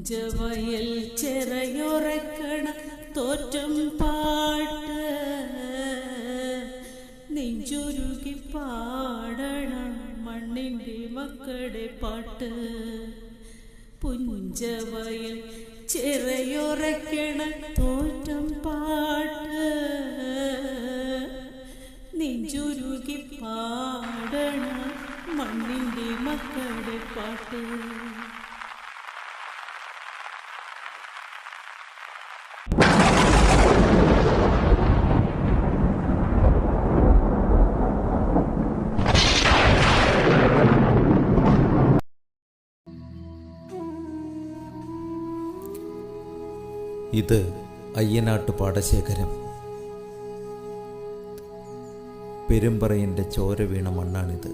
പുഞ്ചവയൽ ചെറയുറക്കണ തോറ്റം പാട്ട്. നെഞ്ചുരുകി പാടണം മണ്ണിന്റെ മക്കളുടെ പാട്ട്. പുഞ്ചവയൽ ചെറയുറക്കണ തോറ്റം പാട്ട്. നെഞ്ചുരുകി പാടണം മണ്ണിന്റെ മക്കളുടെ പാട്ട്. ഇത് അയ്യനാട്ട് പാടശേഖരം. പെരുമ്പറയിന്റെ ചോര വീണ മണ്ണാണിത്.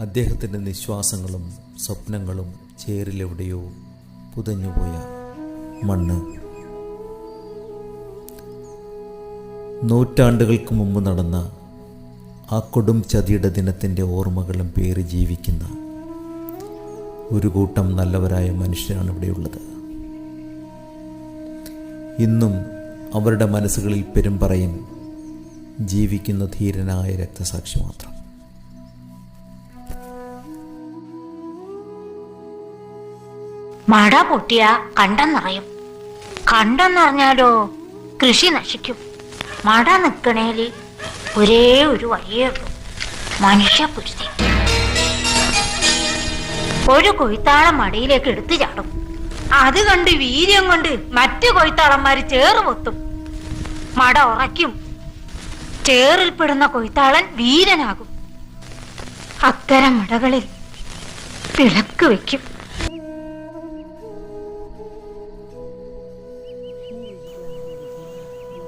അദ്ദേഹത്തിന്റെ നിശ്വാസങ്ങളും സ്വപ്നങ്ങളും ചേരിലെവിടെയോ പുതഞ്ഞുപോയ മണ്ണ്. നൂറ്റാണ്ടുകൾക്ക് മുമ്പ് നടന്ന ആ കൊടും ചതിയുടെ ദിനത്തിന്റെ ഓർമ്മകളും പേര് ജീവിക്കുന്ന ഒരു കൂട്ടം നല്ലവരായ മനുഷ്യരാണ് ഇവിടെയുള്ളത് ഇന്നും അവരുടെ മനസ്സുകളിൽ പെരുമ്പറയും ജീവിക്കുന്ന ധീരനായ രക്തസാക്ഷി മാത്രം. മഴ പൊട്ടിയ കണ്ടം നിറയും. കണ്ടം നിറഞ്ഞാലോ കൃഷി നശിക്കും. മഴ നിൽക്കണേൽ ഒരേ ഒരു വഴിയേ ഉള്ളൂ. മനുഷ്യപുരുതി ഒരു കൊയ്ത്താളം മടിയിലേക്ക് എടുത്തു ചാടും. അത് കണ്ട് വീര്യം കൊണ്ട് മറ്റു കൊയ്ത്താളന്മാര് ചേറ് പൊത്തും. മട ഉറയ്ക്കും. ചേറിൽപ്പെടുന്ന കൊയ്ത്താളൻ വീരനാകും. അത്തരം മടകളിൽ വിളക്ക് വെക്കും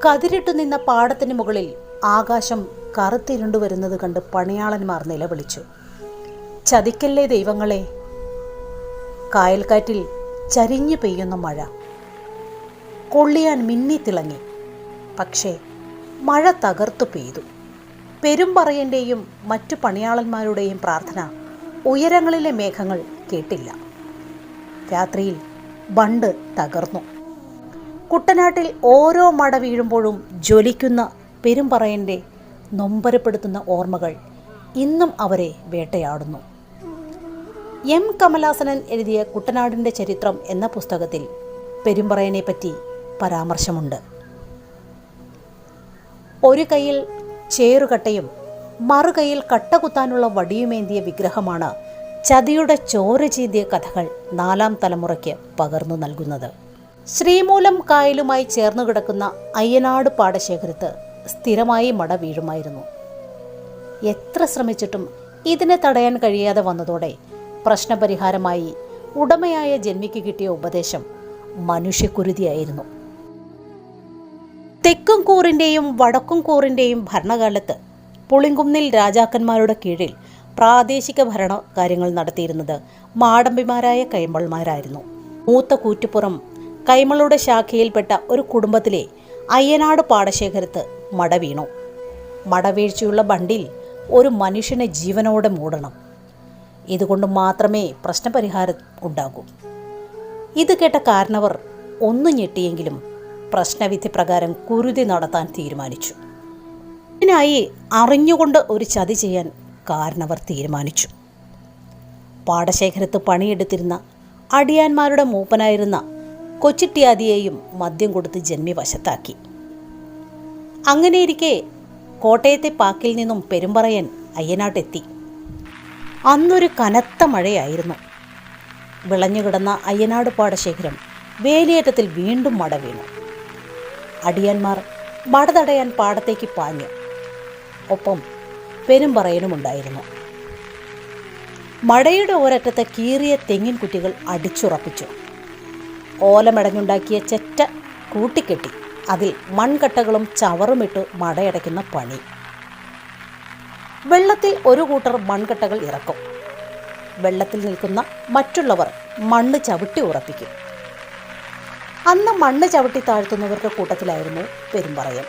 കതിരിട്ടു നിന്ന പാടത്തിന് മുകളിൽ ആകാശം കറുത്തിരുണ്ടു വരുന്നത് കണ്ട് പണിയാളന്മാർ നിലവിളിച്ചു. ചതിക്കല്ലേ ദൈവങ്ങളെ? കായൽക്കാറ്റിൽ ചരിഞ്ഞു പെയ്യുന്ന മഴ. കൊള്ളിയാൻ മിന്നിത്തിളങ്ങി പക്ഷേ മഴ തകർത്തു പെയ്തു. പെരുമ്പറയന്റെയും മറ്റു പണിയാളന്മാരുടെയും പ്രാർത്ഥന ഉയരങ്ങളിലെ മേഘങ്ങൾ കേട്ടില്ല. രാത്രിയിൽ ബണ്ട് തകർന്നു. കുട്ടനാട്ടിൽ ഓരോ മട വീഴുമ്പോഴും ജ്വലിക്കുന്ന പെരുമ്പറയന്റെ നൊമ്പരപ്പെടുത്തുന്ന ഓർമ്മകൾ ഇന്നും അവരെ വേട്ടയാടുന്നു. എം കമലാസനൻ എഴുതിയ കുട്ടനാടിന്റെ ചരിത്രം എന്ന പുസ്തകത്തിൽ പെരുമ്പറയനെ പറ്റി പരാമർശമുണ്ട്. ഒരു കൈയിൽ ചേറുകട്ടയും മറുകൈയിൽ കട്ടകുത്താനുള്ള വടിയുമേന്തിയ വിഗ്രഹമാണ് ചതിയുടെ ചോര ചീന്തിയ കഥകൾ നാലാം തലമുറയ്ക്ക് പകർന്നു നൽകുന്നത്. ശ്രീമൂലം കായലുമായി ചേർന്നു കിടക്കുന്ന അയ്യനാട് പാടശേഖരത്ത് സ്ഥിരമായി മട വീഴുമായിരുന്നു. എത്ര ശ്രമിച്ചിട്ടും ഇതിനെ തടയാൻ കഴിയാതെ വന്നതോടെ പ്രശ്നപരിഹാരമായി ഉടമയായ ജന്മിക്ക് കിട്ടിയ ഉപദേശം മനുഷ്യക്കുരുതിയായിരുന്നു. തെക്കും കൂറിന്റെയും വടക്കും കൂറിന്റെയും ഭരണകാലത്ത് പുളിങ്കുന്നിൽ രാജാക്കന്മാരുടെ കീഴിൽ പ്രാദേശിക ഭരണ കാര്യങ്ങൾ നടത്തിയിരുന്നത് മാടമ്പിമാരായ കൈമൾമാരായിരുന്നു. മൂത്ത കൂറ്റുപുറം കൈമളുടെ ശാഖയിൽപ്പെട്ട ഒരു കുടുംബത്തിലെ അയ്യനാട് പാടശേഖരത്ത് മട വീണു മടവീഴ്ചയുള്ള ബണ്ടിൽ ഒരു മനുഷ്യനെ ജീവനോടെ മൂടണം. ഇതുകൊണ്ട് മാത്രമേ പ്രശ്നപരിഹാരം ഉണ്ടാകൂ. ഇത് കേട്ട കാരണവർ ഒന്നു ഞെട്ടിയെങ്കിലും പ്രശ്നവിധി പ്രകാരം കുരുതി നടത്താൻ തീരുമാനിച്ചു. ഇതിനായി അറിഞ്ഞുകൊണ്ട് ഒരു ചതി ചെയ്യാൻ കാരണവർ തീരുമാനിച്ചു. പാടശേഖരത്ത് പണിയെടുത്തിരുന്ന അടിയാന്മാരുടെ മൂപ്പനായിരുന്ന കൊച്ചിട്ടിയാദിയെയും മദ്യം കൊടുത്ത് ജന്മി വശത്താക്കി അങ്ങനെയിരിക്കെ കോട്ടയത്തെ പാക്കിൽ നിന്നും പെരുമ്പറയൻ അയ്യനാട്ടെത്തി. അന്നൊരു കനത്ത മഴയായിരുന്നു. വിളഞ്ഞുകിടന്ന അയ്യനാട് പാടശേഖരം വേലിയേറ്റത്തിൽ വീണ്ടും മട വീണു. അടിയന്മാർ മട തടയാൻ പാടത്തേക്ക് പാഞ്ഞു. ഒപ്പം പെരുമ്പറയനുമുണ്ടായിരുന്നു മടയുടെ ഒരറ്റത്തെ കീറിയ തെങ്ങിൻ കുറ്റികൾ അടിച്ചുറപ്പിച്ചു. ഓലമടഞ്ഞുണ്ടാക്കിയ ചെറ്റ കൂട്ടിക്കെട്ടി. അതിൽ മൺകട്ടകളും ചവറുമിട്ട് മടയടയ്ക്കുന്ന പണി. വെള്ളത്തിൽ ഒരു കൂട്ടർ മൺകട്ടകൾ ഇറക്കും. വെള്ളത്തിൽ നിൽക്കുന്ന മറ്റുള്ളവർ മണ്ണ് ചവിട്ടി ഉറപ്പിക്കും. അന്ന് മണ്ണ് ചവിട്ടി താഴ്ത്തുന്നവരുടെ കൂട്ടത്തിലായിരുന്നു പെരുമ്പറയൻ.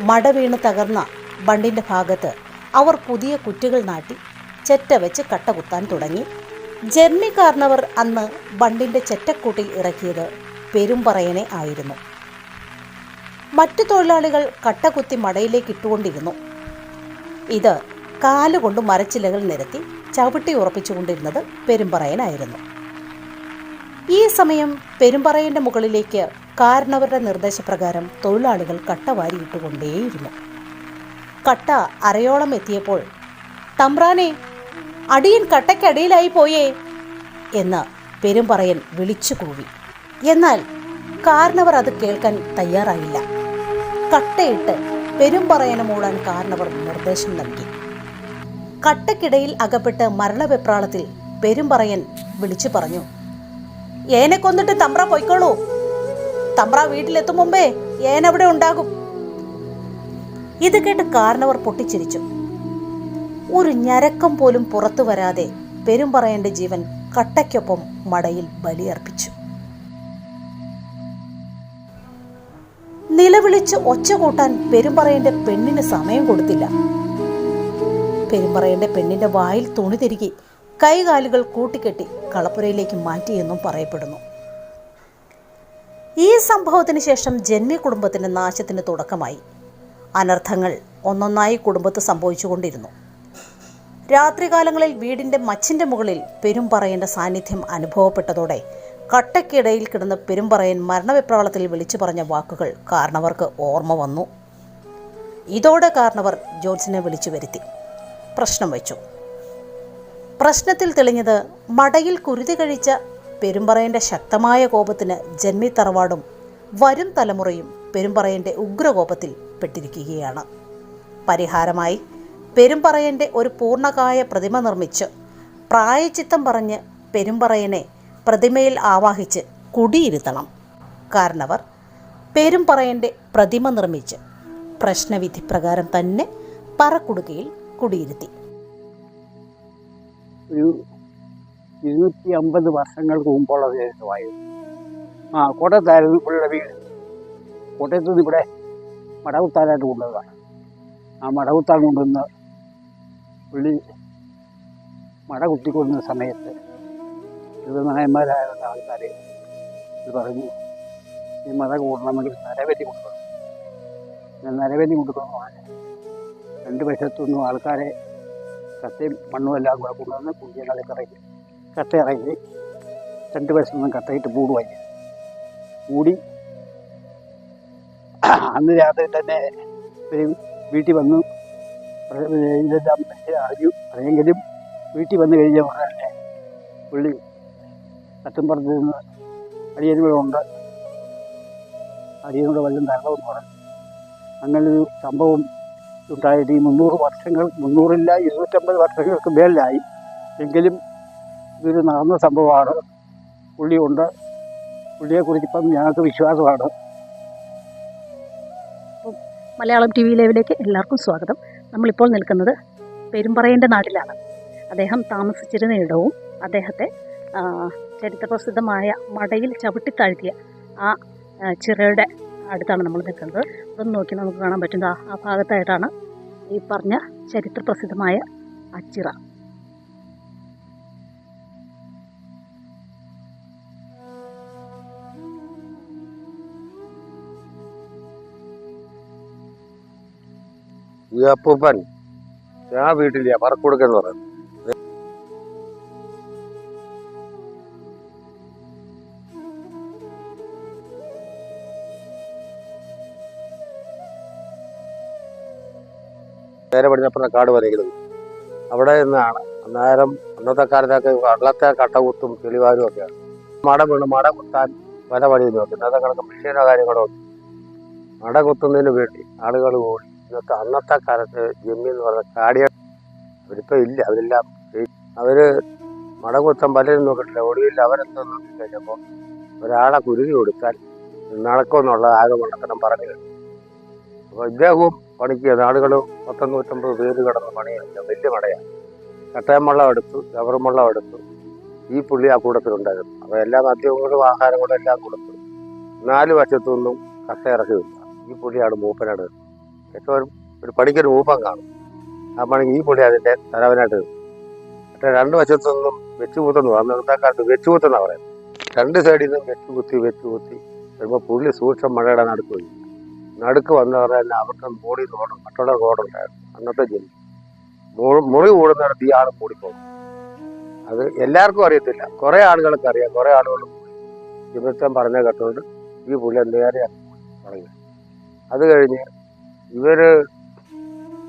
മട വീണ് തകർന്ന ബണ്ടിന്റെ ഭാഗത്ത് അവർ പുതിയ കുറ്റികൾ നാട്ടി ചെറ്റ വെച്ച് കട്ട കുത്താൻ തുടങ്ങി. കാരണവർ അന്ന് ബണ്ടിന്റെ ചെറ്റക്കൂട്ടിൽ ഇറക്കിയത് പെരുമ്പറയനെ ആയിരുന്നു. മറ്റു തൊഴിലാളികൾ കട്ട കുത്തി മടയിലേക്ക് ഇട്ടുകൊണ്ടിരുന്നു. ഇത് കാലുകൊണ്ട് മരച്ചിലകൾ നിരത്തി ചവിട്ടി ഉറപ്പിച്ചുകൊണ്ടിരുന്നത് പെരുമ്പറയനായിരുന്നു. ഈ സമയം പെരുമ്പറയന്റെ മുകളിലേക്ക് കാരണവരുടെ നിർദ്ദേശപ്രകാരം തൊഴിലാളികൾ കട്ട വാരിയിട്ടുകൊണ്ടേയിരുന്നു. കട്ട അരയോളം എത്തിയപ്പോൾ തമ്പ്രാനെ അടിയൻ കട്ടയ്ക്കടിയിലായി പോയേ എന്ന് പെരുമ്പറയൻ വിളിച്ചു കൂവി. എന്നാൽ കാരണവർ അത് കേൾക്കാൻ തയ്യാറായില്ല. കട്ടയിട്ട് പെരുമ്പറയനെ മൂടാൻ കാരണവർ നിർദ്ദേശം നൽകി. കട്ടക്കിടയിൽ അകപ്പെട്ട് മരണവെപ്രാളത്തിൽ പെരുമ്പറയൻ വിളിച്ചു പറഞ്ഞു ഏനെ കൊന്നിട്ട് തമ്പ്ര പൊയ്ക്കോളൂ തമ്പ്ര വീട്ടിലെത്തും മുമ്പേ ഏനവിടെ ഉണ്ടാകും. ഇത് കേട്ട് കാരണവർ പൊട്ടിച്ചിരിച്ചു. ഒരു ഞരക്കം പോലും പുറത്തു വരാതെ പെരുമ്പറയന്റെ ജീവൻ കട്ടയ്ക്കൊപ്പം മടയിൽ ബലിയർപ്പിച്ചു. നിലവിളിച്ച് ഒച്ച കൂട്ടാൻ പെരുമ്പറയന്റെ പെണ്ണിന് സമയം കൊടുത്തില്ല. പെരുമ്പറയന്റെ പെണ്ണിന്റെ വായിൽ തുണി തിരുകി കൈകാലുകൾ കൂട്ടിക്കെട്ടി കളപ്പുരയിലേക്ക് മാറ്റിയെന്നും പറയപ്പെടുന്നു. ഈ സംഭവത്തിന് ശേഷം ജന്മി കുടുംബത്തിന്റെ നാശത്തിന് തുടക്കമായി. അനർത്ഥങ്ങൾ ഒന്നൊന്നായി കുടുംബത്ത് സംഭവിച്ചുകൊണ്ടിരുന്നു. രാത്രികാലങ്ങളിൽ വീടിന്റെ മച്ചിന്റെ മുകളിൽ പെരുമ്പറയന്റെ സാന്നിധ്യം അനുഭവപ്പെട്ടതോടെ കട്ടയ്ക്കിടയിൽ കിടന്ന പെരുമ്പറയൻ മരണവിപ്രവളത്തിൽ വിളിച്ചു പറഞ്ഞ വാക്കുകൾ കാരണവർക്ക് ഓർമ്മ വന്നു. ഇതോടെ കാരണവർ ജോൺസിനെ വിളിച്ചു വരുത്തി. പ്രശ്നം വെച്ചു. പ്രശ്നത്തിൽ തെളിഞ്ഞത് മടയിൽ കുരുതി കഴിച്ച പെരുമ്പറയന്റെ ശക്തമായ കോപത്തിന് ജന്മി തറവാടും വരും തലമുറയും പെരുമ്പറയന്റെ ഉഗ്രകോപത്തിൽ പെട്ടിരിക്കുകയാണ്. പരിഹാരമായി പെരുമ്പറയന്റെ ഒരു പൂർണകായ പ്രതിമ നിർമ്മിച്ച് പ്രായച്ചിത്തം പറഞ്ഞ് പെരുമ്പറയനെ പ്രതിമയിൽ ആവാഹിച്ച് കുടിയിരുത്തണം. കാരണവർ പെരുമ്പറയന്റെ പ്രതിമ നിർമ്മിച്ച് പ്രശ്നവിധി പ്രകാരം തന്നെ പറക്കുടുകയിൽ കുടിയിരുത്തി. ഒരു ഇരുന്നൂറ്റി അമ്പത് വർഷങ്ങൾക്ക് മുമ്പുള്ള ദേശമായിരുന്നു. ആ കോട്ടയത്തായിരുന്നു പുള്ളിയുടെ വീട്. കോട്ടയത്ത് നിന്ന് ഇവിടെ മടകുത്താനായിട്ട് കൊണ്ടുവന്നതാണ്. ആ മടകുത്താൻ കൊണ്ടുവന്ന് പുള്ളി മട കുത്തിക്കൊണ്ടുന്ന സമയത്ത് ഇത് നായന്മാരായ ആൾക്കാരെ ഇത് പറഞ്ഞു ഈ മത കൂടണമെങ്കിൽ നരവലി കൊടുക്കണം ഞാൻ നരവലി കൊണ്ടുവന്നു രണ്ട് വശത്തുനിന്നും ആൾക്കാരെ കത്തയും മണ്ണും എല്ലാം കൂടെ കൊണ്ടുവന്ന് കുഞ്ഞുങ്ങളെ കറങ്ങി കത്ത ഇറങ്ങി രണ്ട് വശത്തു നിന്നും കത്തയിട്ട് മൂടുവായി മൂടി അന്ന് രാത്രി തന്നെ ഒരു വീട്ടിൽ വന്നു. ഇതെല്ലാം അറിഞ്ഞു. അറിയെങ്കിലും വീട്ടിൽ വന്നു കഴിഞ്ഞ ഉടനെ പുള്ളി കത്തുംപുറത്ത് നിന്ന് അടിയനൂടെ ഉണ്ട് അടിയനൂടെ വല്ലതും തരണമെന്ന് പറഞ്ഞു അങ്ങനൊരു സംഭവം ഉണ്ടായിട്ട് ഈ മുന്നൂറ് വർഷങ്ങൾ മുന്നൂറില്ല ഇരുന്നൂറ്റമ്പത് വർഷങ്ങൾക്ക് മേലിലായി എങ്കിലും ഇതൊരു നടന്ന സംഭവമാണ്. പുള്ളിയുണ്ട്. പുള്ളിയെക്കുറിച്ച് ഇപ്പം ഞങ്ങൾക്ക് വിശ്വാസമാണ്. മലയാളം ടി വി ലൈവിലേക്ക് എല്ലാവർക്കും സ്വാഗതം. നമ്മളിപ്പോൾ നിൽക്കുന്നത് പെരുമ്പറയന്റെ നാട്ടിലാണ്. അദ്ദേഹം താമസിച്ചിരുന്ന ഇടവും അദ്ദേഹത്തെ ചരിത്രപ്രസിദ്ധമായ മടയിൽ ചവിട്ടിത്താഴ്ത്തിയ ആ ആ, ചിറയുടെ അടുത്താണ് നമ്മൾ നിൽക്കുന്നത്. അതൊന്ന് നോക്കി നമുക്ക് കാണാൻ പറ്റുന്ന ആ- ഭാഗത്തായിട്ടാണ് ഈ പറഞ്ഞ ചരിത്രപ്രസിദ്ധമായ ആ ചിറ. ഈ അപ്പൂപ്പൻ ആ വീട്ടിലെയാ പറയുന്നത് നേരെ പടിഞ്ഞപ്പുറം കാട് വരയ്ക്കുന്നത് അവിടെ നിന്നാണ്. അന്നേരം അന്നത്തെ കാലത്തൊക്കെ വെള്ളത്തെ കട്ടകുത്തും കിളിവാരും ഒക്കെയാണ് മട വീണ് മട കുത്താൻ പല വഴിയും നോക്കി ഇന്നത്തെ കണക്ക് മെഷീനോ കാര്യങ്ങളോ. മട കുത്തുന്നതിന് വേണ്ടി ആളുകൾ ഓടി. ഇന്നത്തെ അന്നത്തെ കാലത്ത് ജമ്മി എന്ന് പറഞ്ഞ കാടിയ അവരിപ്പോ ഇല്ല. അവരെല്ലാം അവർ മട കുത്താൻ പലരും നോക്കിട്ടില്ല ഒടുവിൽ അവരെന്തോ നോക്കി ഒരാളെ കുരുതി കൊടുത്താൽ നടക്കുമെന്നുള്ള ആകെ മണക്കണം പറഞ്ഞു. അപ്പൊ ഇദ്ദേഹവും പണിക്ക് ആളുകൾ പത്തൊന്നൂറ്റമ്പത് പേര് കിടന്ന് പണിയാണ് വലിയ മടയാണ്. കട്ടയം വെള്ളം എടുത്തു ഗവർമുള്ളം എടുത്തു. ഈ പുള്ളി ആ കൂട്ടത്തിലുണ്ടായിരുന്നു അപ്പോൾ എല്ലാ മാധ്യമങ്ങളും ആഹാരങ്ങളും എല്ലാം കൊടുത്തു. നാല് വശത്തൊന്നും കട്ട ഇറക്കിയില്ല ഈ പുള്ളിയാണ് മൂപ്പനായിട്ട് ഏറ്റവും ഒരു പണിക്കൊരു മൂപ്പം കാണും. ആ പണിക്ക് ഈ പുള്ളി അതിന്റെ തലവനായിട്ട്. മറ്റേ രണ്ട് വശത്തുനിന്നും വെച്ച് അന്നത്തെ കാലത്ത് വെച്ച് പറയുന്നത്. രണ്ട് സൈഡിൽ നിന്നും വെച്ച് കുത്തി വെച്ച് കുത്തി വരുമ്പോൾ പുള്ളി സൂക്ഷ്മ മഴയുടെ നടുക്ക് നടുക്ക് വന്നവരെ തന്നെ അവർക്ക് മൂടി റോഡ് മറ്റുള്ള റോഡുണ്ടായിരുന്നു അന്നത്തെ ജില്ല മുറി കൂടുന്നിടത്ത് ഈ ആൾ മൂടിപ്പോകും. അത് എല്ലാവർക്കും അറിയത്തില്ല. കുറെ ആളുകൾക്ക് അറിയാം. കുറെ ആളുകൾ ഇവറ്റം പറഞ്ഞ കേട്ടോണ്ട് ഈ പുള്ളി നേരെ തുടങ്ങി അത് കഴിഞ്ഞ് ഇവർ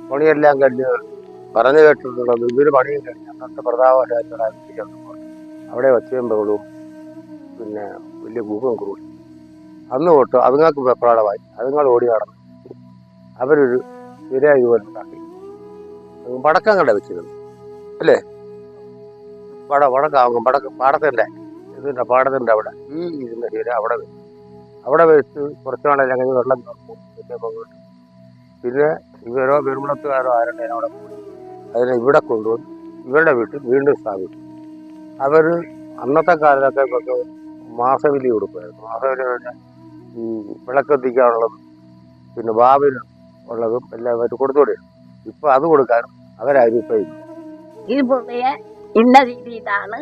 പണിയെല്ലാം കഴിഞ്ഞ് പറഞ്ഞു കേട്ടിട്ടുള്ളത് ഇവർ പണിയും കഴിഞ്ഞ് അന്നത്തെ പ്രതാപരാജ അവിടെ ബഹളവും പിന്നെ വലിയ ഭൂകം കൂടി. അന്ന് തൊട്ട് അതുങ്ങൾക്ക് വെപ്രാളമായി അതുങ്ങൾ ഓടി നടന്നു. അവരൊരു ഇരയായി പോലെ ഉണ്ടാക്കി. വടക്കം കണ്ട വെച്ചിരുന്നു. അല്ലേ? വട വടക്കാവും വടക്ക് പാടത്തിന്റെ ഇതിന്റെ പാടത്തിന്റെ അവിടെ ഈ ഇതിന്റെ ശരി അവിടെ വെച്ചു. അവിടെ വെച്ച് കുറച്ച് നാളെ അങ്ങനെ വെള്ളം തുറക്കും പിന്നെ ഇവരോ വെറുമുളത്തുകാരോ ആരുടെ അവിടെ പോയി അതിനെ ഇവിടെ കൊണ്ടുവന്ന് ഇവരുടെ വീട്ടിൽ വീണ്ടും സ്ഥാപിച്ചു. അവർ അന്നത്തെ കാലത്തൊക്കെ മാസവിലി കൊടുക്കുമായിരുന്നു മാസവിലി ഈ വിളക്കെത്തിക്കാനുള്ളതും പിന്നെ ബാബിന് ഉള്ളതും എല്ലാം അവർ കൊടുത്തുകൊടുക്കും ഇപ്പൊ അത് കൊടുക്കാനും അവരാരും ഇപ്പൊ ഇല്ല. ഈ പൊതുവെ ഇന്ന രീതിയിലാണ്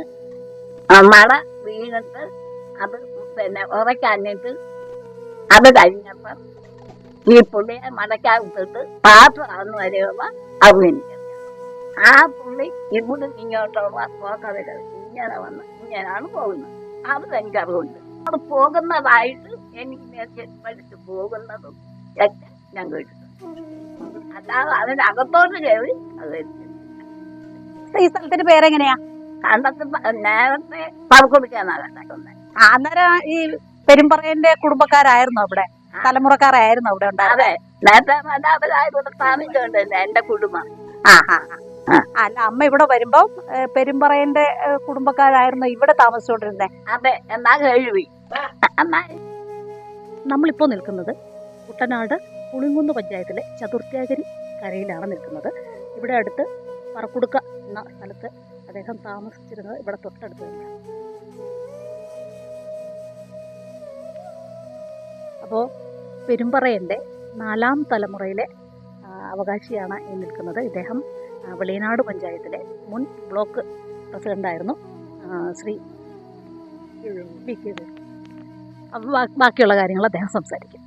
മഴ വീണിട്ട് അത് പിന്നെ ഉറക്കാഞ്ഞിട്ട് അത് കഴിഞ്ഞപ്പം ഈ പുള്ളിയെ മടക്കാവിട്ടിട്ട് പാത്രമാണെന്ന് വരെയുള്ള അറിവെനിക്കറിയാം ആ പുള്ളി ഇവിടെ ഇങ്ങോട്ടുള്ള പോക്കവര് ഇങ്ങനെ വന്ന് ഇങ്ങനെയാണ് പോകുന്നത്. അത് എനിക്കറിവുണ്ട്. അത് പോകുന്നതായിട്ട് എനിക്ക് പഠിച്ച് പോകുന്നതും ഒക്കെ ഞാൻ കേട്ടിട്ടുണ്ട് അല്ലാതെ അതിനകത്തോട്ട് കയറി അത് ഈ സ്ഥലത്തിന്റെ പേരെങ്ങനെയാ? കണ്ടത്ത് നേരത്തെ പറക്കൊടുക്കാന്നാ കണ്ടത് ആ, അന്നേരം ഈ പെരുമ്പറയന്റെ കുടുംബക്കാരായിരുന്നു അവിടെ? തലമുറക്കാരായിരുന്നു അവിടെ ഉണ്ടായിരുന്നത് അതെ നേരത്തെ മാതാപിതാക്കൾ സ്ഥാപിച്ചുകൊണ്ട് എന്റെ കുടുംബം. ആ ആ ആ. അല്ല അമ്മ ഇവിടെ വരുമ്പോ പെരുമ്പറയന്റെ കുടുംബക്കാരായിരുന്നു ഇവിടെ താമസിച്ചോണ്ടിരുന്നേ? അതെ എന്നാ കഴിവി എന്നാ നമ്മളിപ്പോൾ നിൽക്കുന്നത് കുട്ടനാട് പുളിങ്കുന്ന് പഞ്ചായത്തിലെ ചതുർത്യാഗരി കരയിലാണ് നിൽക്കുന്നത് ഇവിടെ അടുത്ത് പറക്കുടുക്ക എന്ന സ്ഥലത്ത് അദ്ദേഹം താമസിച്ചിരുന്നത് ഇവിടെ തൊട്ടടുത്ത് തന്നെയാണ് അപ്പോൾ പെരുമ്പറയന്റെ നാലാം തലമുറയിലെ അവകാശിയാണ് ഈ നിൽക്കുന്നത് ഇദ്ദേഹം വെളിയനാട് പഞ്ചായത്തിലെ മുൻ ബ്ലോക്ക് പ്രസിഡന്റായിരുന്നു ശ്രീ വി കെ. അപ്പോൾ ബാക്കിയുള്ള കാര്യങ്ങൾ അദ്ദേഹം സംസാരിക്കും.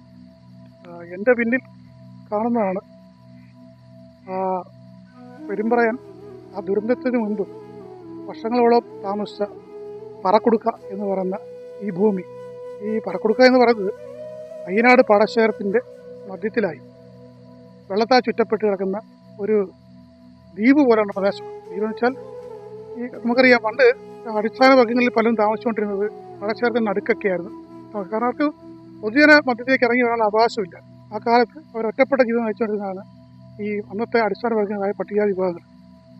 എന്റെ പിന്നിൽ കാണുന്നതാണ് പെരുമ്പറയാൻ ആ ദുരന്തത്തിന് മുൻപ് വർഷങ്ങളോളം താമസിച്ച പറക്കുടുക്ക എന്ന് പറയുന്ന ഈ ഭൂമി. ഈ പറക്കുടുക്ക എന്ന് പറയുന്നത് അയ്യനാട് പാടശേഖരത്തിന്റെ മധ്യത്തിലായി. വെള്ളത്താൽ ചുറ്റപ്പെട്ട് കിടക്കുന്ന ഒരു ദ്വീപ് പോലെയാണ് പ്രദേശം. ദ്വീപ് എന്ന് വെച്ചാൽ ഈ നമുക്കറിയാം പണ്ട് അടിസ്ഥാന വർഗങ്ങളിൽ പലരും താമസിച്ചുകൊണ്ടിരുന്നത് പാടശേഖരത്തിന്റെ നടുക്കൊക്കെയായിരുന്നു. കാരണം അവർക്ക് പൊതുജന മധ്യത്തിലേക്ക് ഇറങ്ങി വരാനുള്ള അവകാശമില്ല. ആ കാലത്ത് അവർ ഒറ്റപ്പെട്ട ജീവിതം നയിച്ചുകൊണ്ടിരുന്നതാണ് ഈ അന്നത്തെ അടിസ്ഥാന വർഗങ്ങളായ പട്ടികജാതി വിഭാഗങ്ങൾ.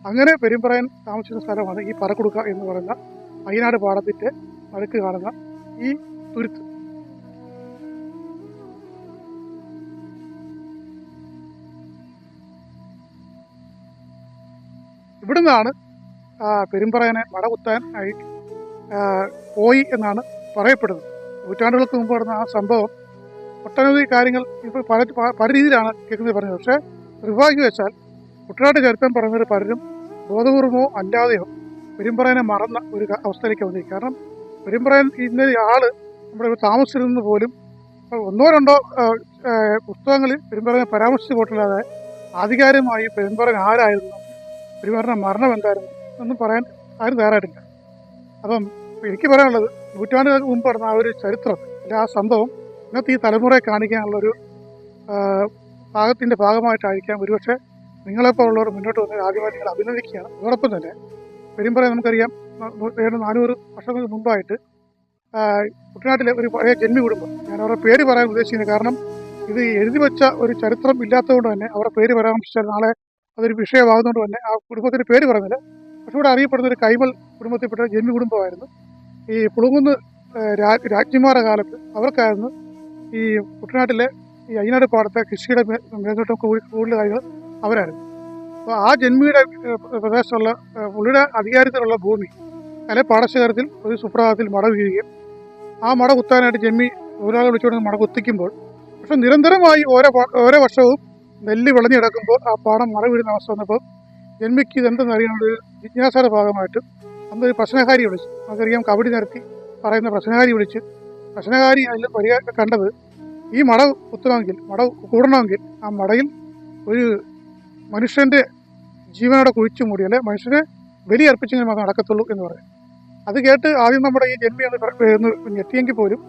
അങ്ങനെ പെരുമ്പറയൻ താമസിക്കുന്ന സ്ഥലമാണ് ഈ പറക്കുടുക്ക എന്ന് പറയുന്ന അയ്യനാട് പാടത്തിന്റെ നടുക്ക് കാണുന്ന ഈ തുരുത്ത്. ഇവിടുന്നാണ് പെരുമ്പറയനെ വടകുത്താൻ ആയി പോയി എന്നാണ് പറയപ്പെടുന്നത്. നൂറ്റാണ്ടുകൾക്ക് മുമ്പ് നടന്ന ആ സംഭവം ഒട്ടനവധി കാര്യങ്ങൾ ഇപ്പോൾ പല പല രീതിയിലാണ് കേൾക്കുന്നത് പറഞ്ഞത്. പക്ഷേ നിർഭാഗ്യവശാൽ കുട്ടനാട്ട് ചരിത്രം പറയുന്നവർ പലരും ബോധപൂർവമോ അല്ലാതെയോ പെരുമ്പറയനെ മറന്ന ഒരു അവസ്ഥയിലേക്ക് വന്നി. കാരണം പെരുമ്പറയൻ ഇന്ന ആൾ നമ്മുടെ ഇവിടെ താമസിച്ചിരുന്നത് പോലും ഒന്നോ രണ്ടോ പുസ്തകങ്ങളിൽ പെരുമ്പറയനെ പരാമർശിച്ചു പോയിട്ടില്ലാതെ ആധികാരികമായി പെരുമ്പറൻ ആരായിരുന്നു പെരുമ്പറയന്റെ മരണം എന്തായിരുന്നു എന്നും പറയാൻ ആരും തയ്യാറായിട്ടില്ല. അപ്പം എനിക്ക് പറയാനുള്ളത് നൂറ്റാണ്ടുകൾക്ക് മുമ്പ് നടന്ന ആ ഒരു ചരിത്രം അല്ലെ ആ സംഭവം ഇന്നത്തെ ഈ തലമുറയെ കാണിക്കാനുള്ളൊരു ഭാഗത്തിന്റെ ഭാഗമായിട്ടായിരിക്കാം. ഒരുപക്ഷെ നിങ്ങളെപ്പോലുള്ളവർ മുന്നോട്ട് വന്ന് ആദ്യമായി നിങ്ങൾ അഭിനന്ദിക്കുകയാണ്. അതോടൊപ്പം തന്നെ പെരുമ്പറ നമുക്കറിയാം ഏതാണ്ട് നാനൂറ് വർഷങ്ങൾക്ക് മുമ്പായിട്ട് കുട്ടനാട്ടിലെ ഒരു പഴയ ജന്മി കുടുംബം ഞാൻ അവരുടെ പേര് പറയാൻ ഉദ്ദേശിക്കുന്നത് കാരണം ഇത് എഴുതി വെച്ച ഒരു ചരിത്രം ഇല്ലാത്തതുകൊണ്ട് തന്നെ അവരുടെ പേര് പരാമർശിച്ചാൽ നാളെ അതൊരു വിഷയമാകുന്നതുകൊണ്ട് തന്നെ ആ കുടുംബത്തിന്റെ പേര് പറഞ്ഞില്ല. പക്ഷേ ഇവിടെ അറിയപ്പെടുന്ന ഒരു കൈമൽ കുടുംബത്തിൽപ്പെട്ട ജന്മി കുടുംബമായിരുന്നു ഈ പുളുങ്കുന്ന് രാജ്ഞിമാരുടെ കാലത്ത് അവർക്കായിരുന്നു ഈ കുട്ടനാട്ടിലെ ഈ അയ്യനാട് പാടത്തെ കൃഷിയുടെ മേൽനോട്ടം കൂടുതൽ കാര്യങ്ങൾ അവരായിരുന്നു. അപ്പോൾ ആ ജന്മിയുടെ പ്രദേശത്തുള്ള പുള്ളിയുടെ അധികാരത്തിലുള്ള ഭൂമി അല്ലെ പാടശേഖരത്തിൽ ഒരു സുപ്രഭാതത്തിൽ മട വീഴുകയും ആ മട കുത്താനായിട്ട് ജന്മി ഒരാളെ വിളിച്ചുകൊണ്ട് മട കുത്തിക്കുമ്പോൾ പക്ഷെ നിരന്തരമായി ഓരോ ഓരോ വർഷവും നെല്ല് വിളഞ്ഞു കിടക്കുമ്പോൾ ആ പാടം മട വീഴുന്ന അവസ്ഥ വന്നപ്പോൾ ജന്മിക്ക് ഇതെന്തെന്ന് അറിയാനുള്ള ഒരു ജിജ്ഞാസയുടെ ഭാഗമായിട്ട് അന്നൊരു പ്രശ്നകാരി വിളിച്ചു. നമുക്കറിയാം കബഡി നിരത്തി പറയുന്ന പ്രശ്നകാരി വിളിച്ച്. പ്രശ്നകാരി അതിൽ പരിഹാരം കണ്ടത് ഈ മട കുത്തണമെങ്കിൽ മട കൂടണമെങ്കിൽ ആ മടയിൽ ഒരു മനുഷ്യന്റെ ജീവനോടെ കുഴിച്ചു മൂടി അല്ലെ മനുഷ്യനെ ബലി അർപ്പിച്ചെങ്കിൽ മാത്രമേ നടക്കത്തുള്ളൂ എന്ന് പറയും. അത് കേട്ട് ആദ്യം നമ്മുടെ ഈ ജന്മി എന്ന് ഞെട്ടിയെങ്കിൽ പോലും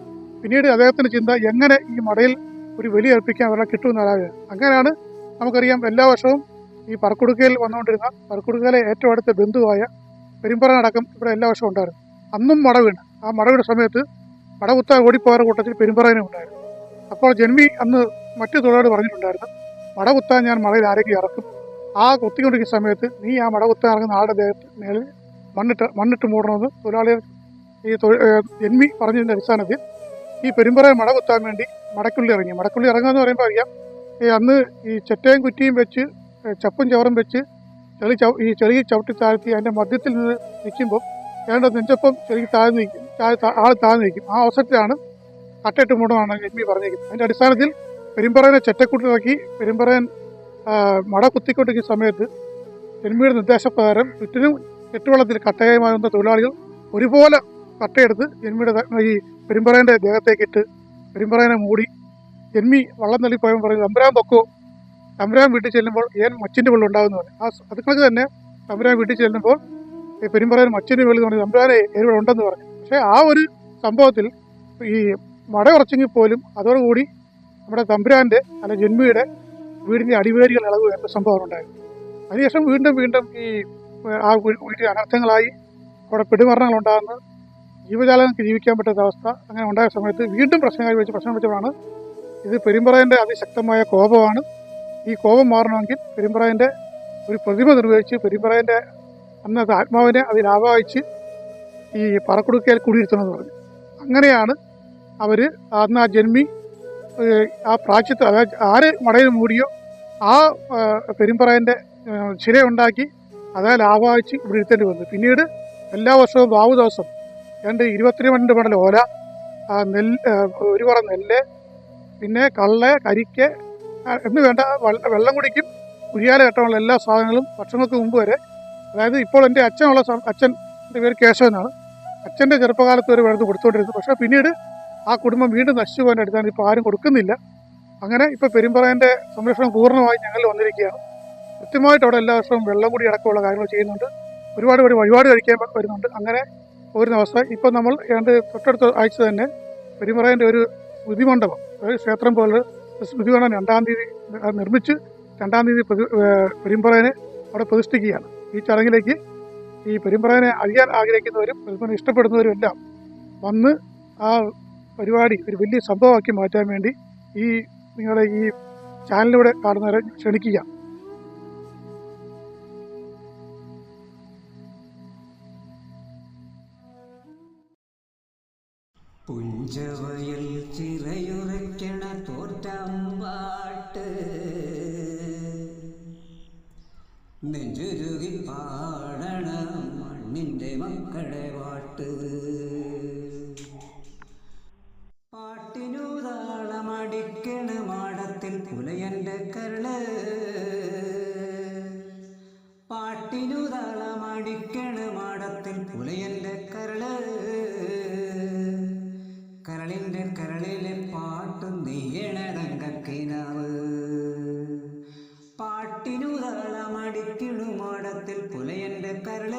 പിന്നീട് അദ്ദേഹത്തിന്റെ ചിന്ത എങ്ങനെ ഈ മടയിൽ ഒരു ബലി അർപ്പിക്കാൻ അവരെ അറിയാം അങ്ങനെയാണ് നമുക്കറിയാം എല്ലാ വർഷവും ഈ പറക്കുടുക്കയിൽ വന്നുകൊണ്ടിരുന്ന പറക്കുടുക്കയിലെ ഏറ്റവും അടുത്ത ബന്ധുവായ പെരുമ്പറനടക്കം ഇവിടെ എല്ലാ വർഷവും ഉണ്ടായിരുന്നു. അന്നും മട വീണ്. ആ മട വീണ സമയത്ത് മട കുത്താൻ ഓടിപ്പോയ കൂട്ടത്തിൽ പെരുമ്പറേനും ഉണ്ടായിരുന്നു. അപ്പോൾ ജന്മി അന്ന് മറ്റു തൊഴിലാളി പറഞ്ഞിട്ടുണ്ടായിരുന്നു മട കുത്താൻ ഞാൻ മടയിൽ ആരെങ്കിലും ഇറക്കും? ആ കുത്തിക്കൊണ്ടിരിക്കുന്ന സമയത്ത് നീ ആ മട കുത്താൻ ഇറങ്ങുന്ന ആളുടെ ദേഹത്ത് മേളിൽ മണ്ണിട്ട് മണ്ണിട്ട് മൂടണമെന്ന് തൊഴിലാളികൾ ഈ ജന്മി പറഞ്ഞതിന്റെ അടിസ്ഥാനത്തിൽ ഈ പെരുമ്പറയെ മട കുത്താൻ വേണ്ടി മടക്കുള്ളി ഇറങ്ങി. മടക്കുള്ളി ഇറങ്ങുക എന്ന് പറയുമ്പോൾ അറിയാം ഈ അന്ന് ഈ ചെറ്റയും കുറ്റിയും വെച്ച് ചപ്പും ചവറും വെച്ച് ചവ ഈ ചെറിയ ചവിട്ടി താഴ്ത്തി അതിന്റെ മധ്യത്തിൽ നിന്ന് നിൽക്കുമ്പോൾ ഏതാണ്ട് നെഞ്ചപ്പം ചെറിയ താഴ്ന്നു നിൽക്കും. ആൾ താഴ്ന്നു നിൽക്കും. ആ അവസരത്തിലാണ് കട്ടയിട്ട് മൂടണമെന്ന് എം പി പറഞ്ഞിരിക്കുന്നത്. അതിന്റെ അടിസ്ഥാനത്തിൽ പെരുമ്പറയനെ ചെറ്റക്കൂട്ടിറക്കി പെരുമ്പറയൻ മട കുത്തിക്കൊണ്ടിരിക്കുന്ന സമയത്ത് ജന്മിയുടെ നിർദ്ദേശപ്രകാരം ചുറ്റിനും കെട്ടുവള്ളത്തിൽ കട്ടയായി വന്ന തൊഴിലാളികൾ ഒരുപോലെ കട്ടയെടുത്ത് ജന്മിയുടെ ഈ പെരുമ്പറയന്റെ ദേഹത്തേക്കിട്ട് പെരുമ്പറേനെ മൂടി ജന്മി വള്ളം തള്ളി പോയപ്പോൾ പറയുന്നത് അമ്പരാൻ പൊക്കോ തമ്പുരാൻ വീട്ടിൽ ചെല്ലുമ്പോൾ ഏൻ മച്ചിന്റെ വെള്ളം ഉണ്ടാകുന്നു പറഞ്ഞു. ആ അത് കണക്ക് തന്നെ തമ്പുരാൻ വീട്ടിൽ ചെല്ലുമ്പോൾ ഈ പെരുമ്പറയൻ മച്ചിന്റെ വെള്ളം പറഞ്ഞു തമ്പുരാനെ എരിവിടെ ഉണ്ടെന്ന് പറഞ്ഞു. പക്ഷേ ആ ഒരു സംഭവത്തിൽ ഈ മട ഉറച്ചെങ്കിൽ പോലും അതോടുകൂടി നമ്മുടെ തമ്പുരാന്റെ അല്ല ജന്മിയുടെ വീടിന്റെ അടിവേരികൾ ഇളവ് എന്ന സംഭവം ഉണ്ടായി. അതിനുശേഷം വീണ്ടും വീണ്ടും ഈ ആ വീട്ടിൽ അനർത്ഥങ്ങളായി അവിടെ പിടിമരണങ്ങൾ ഉണ്ടാകുന്ന. ജീവജാലങ്ങൾക്ക് ജീവിക്കാൻ പറ്റാത്ത അവസ്ഥ അങ്ങനെ ഉണ്ടായ സമയത്ത് വീണ്ടും പ്രശ്നങ്ങൾ വെച്ച് പ്രശ്നം വെച്ചപ്പോഴാണ് ഇത് പെരുമ്പറേന്റെ അതിശക്തമായ കോപമാണ് ഈ കോപം മാറണമെങ്കിൽ പെരുമ്പറയന്റെ ഒരു പ്രതിമ നിർവഹിച്ച് പെരുമ്പറയന്റെ അന്നത്തെ ആത്മാവിനെ അതിൽ ആവാഹിച്ച് ഈ പറക്കുടുക്കയിൽ കുടിയിരുത്തണമെന്ന് പറഞ്ഞു. അങ്ങനെയാണ് അവർ അന്ന് ആ ജന്മി ആ പ്രാച്യത്ത് അതായത് ആര് മടയിൽ മൂടിയോ ആ ഏഹ്, ശിലയുണ്ടാക്കി അതായത് ആവാഹിച്ച് ഇവിടെ വന്നു. പിന്നീട് എല്ലാ വർഷവും ബാവു ദിവസം രണ്ട് ഇരുപത്തിരണ്ട് മണൽ ഓല നെല്ല് ഒരു പറ നെല്ല് പിന്നെ കള്ള് കരിക്ക് എന്ന് വേണ്ട വെള്ളം കുടിക്കും. കുഴിയാല കെട്ടമുള്ള എല്ലാ സാധനങ്ങളും വർഷങ്ങൾക്ക് മുമ്പ് വരെ. അതായത് ഇപ്പോൾ എന്റെ അച്ഛനുള്ള അച്ഛൻ എന്റെ പേര് കേശവനാണ് അച്ഛന്റെ ചെറുപ്പകാലത്ത് വരെ വെള്ളം കൊടുത്തുകൊണ്ടിരുന്നു പക്ഷേ പിന്നീട് ആ കുടുംബം വീണ്ടും നശിച്ചു പോകാൻ അടുത്താണ് ഇപ്പോൾ ആരും കൊടുക്കുന്നില്ല. അങ്ങനെ ഇപ്പോൾ പെരുമ്പറയന്റെ സംരക്ഷണം പൂർണമായി ഞങ്ങൾ വന്നിരിക്കുകയാണ്. കൃത്യമായിട്ട് അവിടെ എല്ലാ വർഷവും വെള്ളം കൂടി അടക്കമുള്ള കാര്യങ്ങൾ ചെയ്യുന്നുണ്ട്. ഒരുപാട് പേര് വഴിപാട് കഴിക്കാൻ വരുന്നുണ്ട്. അങ്ങനെ ഒരു ദിവസം ഇപ്പോൾ നമ്മൾ ഏതാണ്ട് തൊട്ടടുത്ത ആഴ്ച തന്നെ പെരുമറയന്റെ ഒരു സ്മൃതി മണ്ഡപം അതായത് ക്ഷേത്രം പോലെ ഒരു സ്മൃതി മണ്ഡപം രണ്ടാം തീയതി നിർമ്മിച്ച് രണ്ടാം തീയതി പെരുമ്പറയനെ അവിടെ പ്രതിഷ്ഠിക്കുകയാണ്. ഈ ചടങ്ങിലേക്ക് ഈ പെരുമ്പറയനെ അറിയാൻ ആഗ്രഹിക്കുന്നവരും പെരുമ്പറ ഇഷ്ടപ്പെടുന്നവരും എല്ലാം വന്ന് ആ പരിപാടി ഒരു വലിയ സംഭവമാക്കി മാറ്റാൻ വേണ്ടി ഈ നിങ്ങളെ ഈ ചാനലിലൂടെ കാണുന്നവരെ ക്ഷണിക്കുക. പുഞ്ചവയൽ കരൾ പാട്ടിനു താളമടിക്കണ് മാടത്തിൽ പുലയന്റെ കരൾ. കരളിന്റെ കരളിലെ പാട്ടും നെയ്യണതങ്കക്കിനാവ് പാട്ടിനു താളമടിക്കണു മാടത്തിൽ പുലയന്റെ കരൾ.